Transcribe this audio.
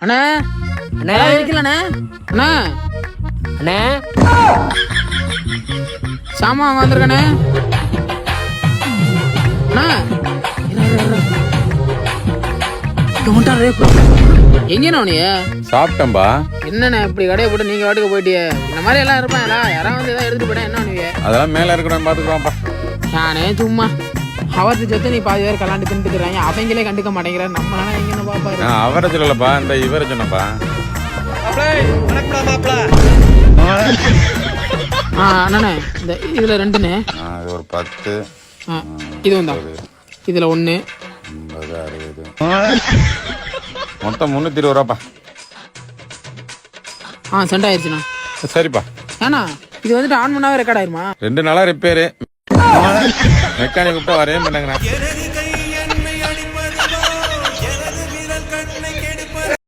அண்ணா. அண்ணா. இருக்கலண்ணே அண்ணா. அண்ணே. சாமான் வந்திருக்கண்ணே அண்ணா. எங்கண்ணா நீ? சாப்பிட்டேன்பா. என்னண்ணே இப்படி கடையை போட்டு நீங்க வாட்டுக்கு போயிட்டியே இந்த மாதிரி எல்லாம் இருப்பாங்களா? யாராவது வந்து ஏதாவது எடுத்துட்டு போயிட்டா என்ன பண்ணுவீங்க அதெல்லாம் மேல இருக்கணும் பாத்துக்கலாம்ப்பா நானே சும்மா. அவருக்கு சொத்து நீ பாதி பேர் கலாண்டு தின்னுக்கிறாங்க அவங்களே கண்டுக்க மாட்டேங்கிறாரு. நம்ம எங்கன்னு பாப்பாரு அவரை சொல்லலப்பா இந்த இவரை சொன்னப்பா. ஆ அண்ணே இந்த இதுல ரெண்டுண்ணே இது ஒரு பத்து. ஆ இது வந்தா இதுல ஒண்ணு. ஐம்பது அறுபது. மொத்தம் முந்நூற்றி இருபது ரூபாப்பா. ஆ சென்ட் ஆயிடுச்சுண்ணா சரிப்பா. ஏண்ணா இது வந்துட்டு ஆன் பண்ணாவே ரெக்கார்ட் ஆயிருமா? ரெண்டு நாளா ரிப்பேரு மெக்கானிக் கூப்பிட்டா வரவே மாட்டாங்கண்ணா